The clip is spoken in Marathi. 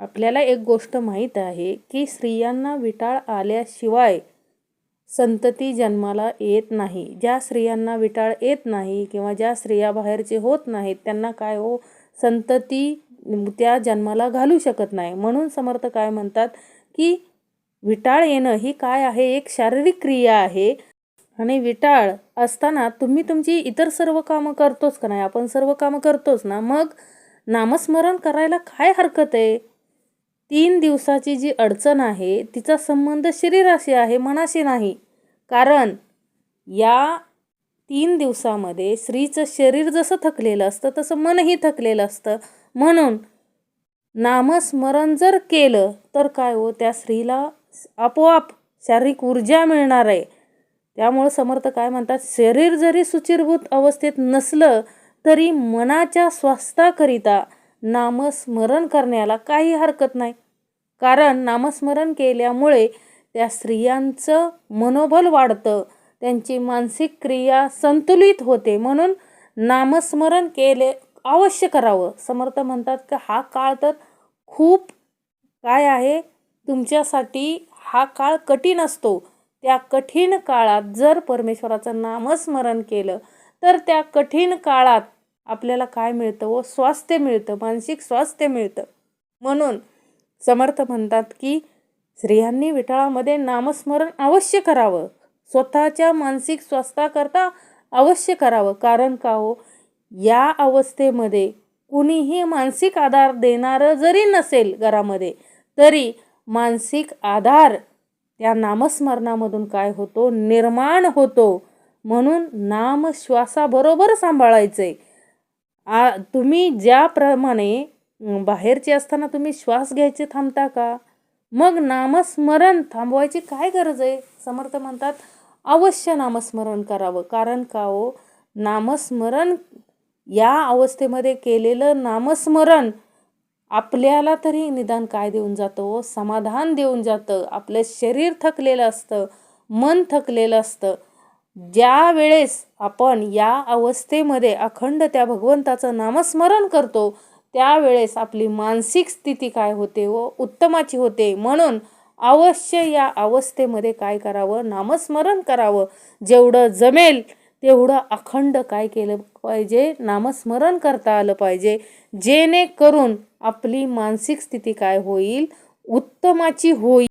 आपल्याला एक गोष्ट माहीत आहे की स्त्रियांना विटाळ आल्याशिवाय संतती जन्माला येत नाही. ज्या स्त्रियांना विटाळ येत नाही किंवा ज्या स्त्रिया बाहेरचे होत नाहीत त्यांना काय हो? संतती त्या जन्माला घालू शकत नाही. म्हणून समर्थ काय म्हणतात की विटाळ येणं ही काय आहे? एक शारीरिक क्रिया आहे. आणि विटाळ असताना तुम्ही तुमची इतर सर्व कामं करतोच का नाही? आपण सर्व कामं करतोच ना. मग नामस्मरण करायला काय हरकत आहे? तीन दिवसाची जी अडचण आहे तिचा संबंध शरीराशी आहे मनाशी नाही. कारण या तीन दिवसामध्ये स्त्रीचं शरीर जसं थकलेलं असतं तसं मनही थकलेलं असतं. म्हणून नामस्मरण जर केलं तर काय हो त्या स्त्रीला आपोआप शारीरिक ऊर्जा मिळणार आहे. त्यामुळं समर्थ काय म्हणतात शरीर जरी सुचिरभूत अवस्थेत नसलं तरी मनाच्या स्वास्थ्याकरिता नामस्मरण करण्याला काही हरकत नाही. कारण नामस्मरण केल्यामुळे त्या स्त्रियांचं मनोबल वाढतं. त्यांची मानसिक क्रिया संतुलित होते. म्हणून नामस्मरण केले अवश्य करावं. समर्थ म्हणतात की हा काळ तर खूप काय आहे? तुमच्यासाठी हा काळ कठीण असतो. त्या कठीण काळात जर परमेश्वराचं नामस्मरण केलं तर त्या कठीण काळात आपल्याला काय मिळतं व स्वास्थ्य मिळतं मानसिक स्वास्थ्य मिळतं. म्हणून समर्थ म्हणतात की स्त्रियांनी विठाळामध्ये नामस्मरण अवश्य करावं. स्वतःच्या मानसिक स्वास्थ्याकरता अवश्य करावं. कारण का हो? या अवस्थेमध्ये कुणीही मानसिक आधार देणारं जरी नसेल घरामध्ये तरी मानसिक आधार त्या नामस्मरणामधून काय होतो? निर्माण होतो. म्हणून नाम श्वासाबरोबर सांभाळायचं आहे आ तुम्ही ज्याप्रमाणे बाहेरचे असताना तुम्ही श्वास घ्यायचे थांबता का? मग नामस्मरण थांबवायची काय गरज आहे? समर्थ म्हणतात अवश्य नामस्मरण करावं. कारण का हो? नामस्मरण या अवस्थेमध्ये केलेलं नामस्मरण आपल्याला तरी निदान काय देऊन जातं हो? समाधान देऊन जातं. आपलं शरीर थकलेलं असतं मन थकलेलं असतं. ज्या वेळेस आपण या अवस्थेमध्ये अखंड त्या भगवंताचं नामस्मरण करतो त्यावेळेस आपली मानसिक स्थिती काय होते व उत्तमाची होते म्हणून अवश्य या अवस्थेमध्ये काय करावं? नामस्मरण करावं. जेवढं जमेल तेवढं अखंड काय केलं पाहिजे? नामस्मरण करता आलं पाहिजे. जेणेकरून आपली मानसिक स्थिती काय होईल? उत्तमाची होईल.